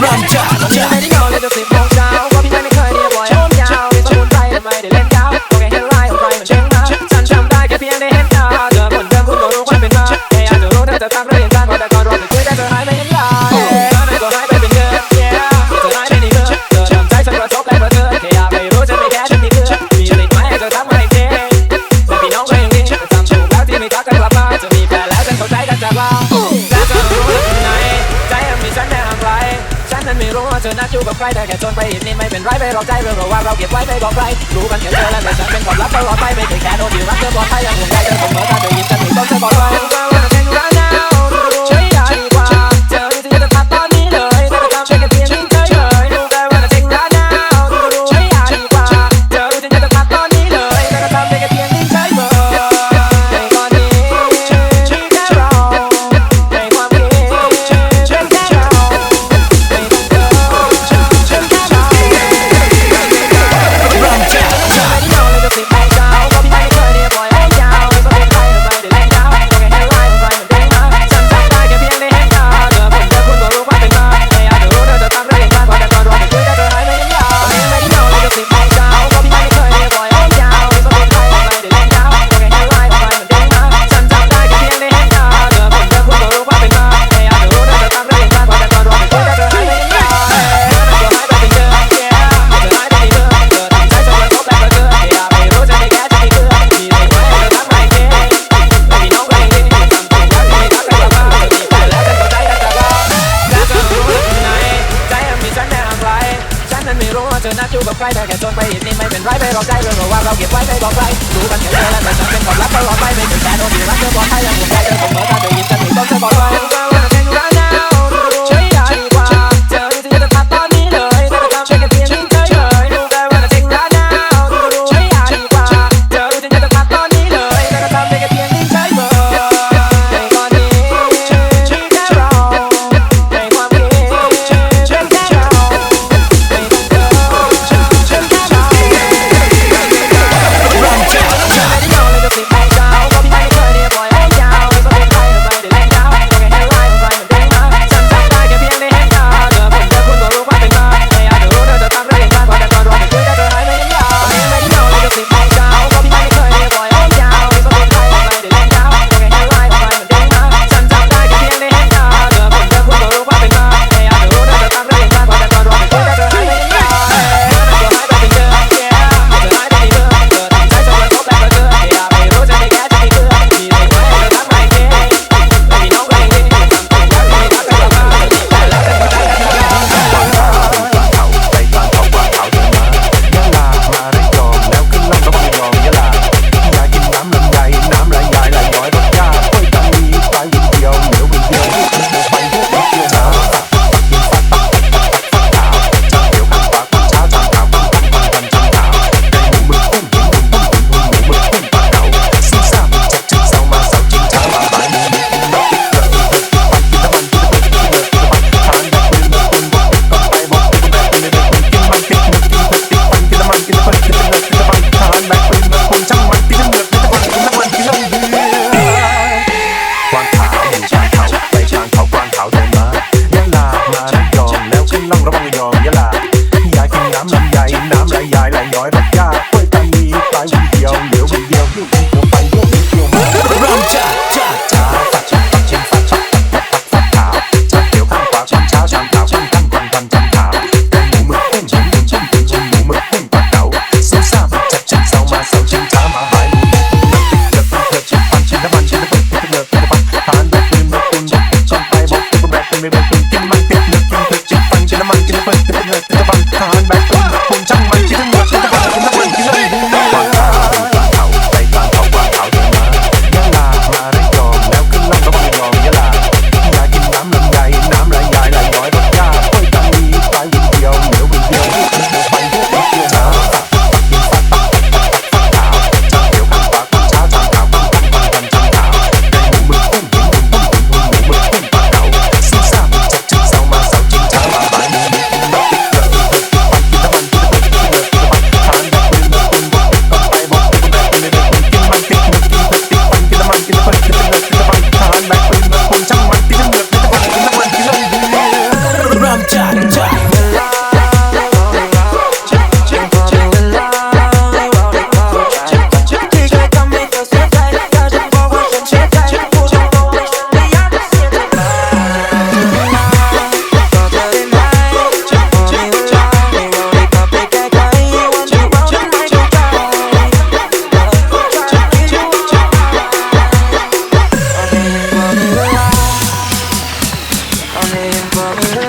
Ram, cha. You're all. ชู้กับใครแต่แค่จนไปอีกนี่ไม่เป็นไรไปรอกใจเรื่องเราว่าเราเก็บไว้ไม่บอกใครรู้กันแค่เธอและแต่ฉันเป็นความลับตลอดไปไม่เคยแค่โดนดีรักเธอบอกใครยังห่วงใยเธอเสมอถ้าเธอยิ้ฉันถึงต้องเธอบอกไว้ ธอนัดจูกับใครแต่แค่จนไปเห็นนี่ไม่เป็นไรไปรอใจเรื่องระว่าเราเก็บไว้ไปบอกใครรู้กันแค่เธอและแต่ฉันเป็นคนามลับตลอดไปไม่เป็นแฟนโอ้ยรักเธอบอกให้และห่วงใจเธอเสมอถ้าเธอยิ้มจะถึงต้องเธอบอกไว้ live, but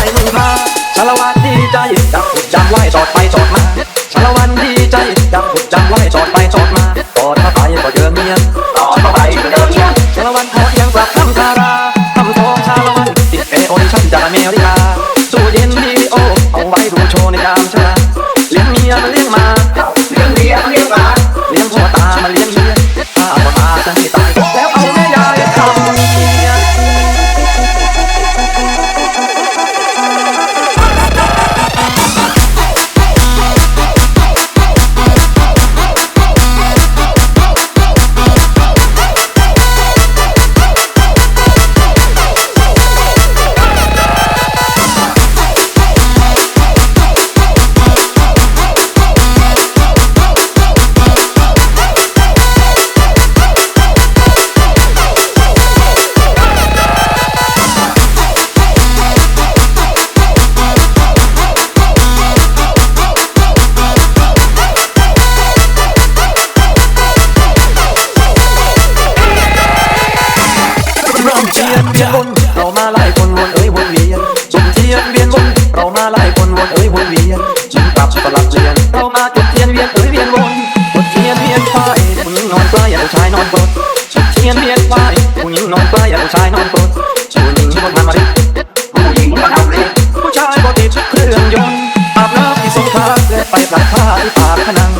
ายมึงพาสารวัตรดีใจายนอนกดชุดเทียนเทียนวายผู้หญิงนอนใกล้ผู้ชายนอนกดผู้หญิงชุดมันมาดิผู้หญิงมาทำดิผู้ชายบอติดชุดเครื่องยนต์อาบน้ำที่สุภาพและไปปลักผ้าที่ปากพนัง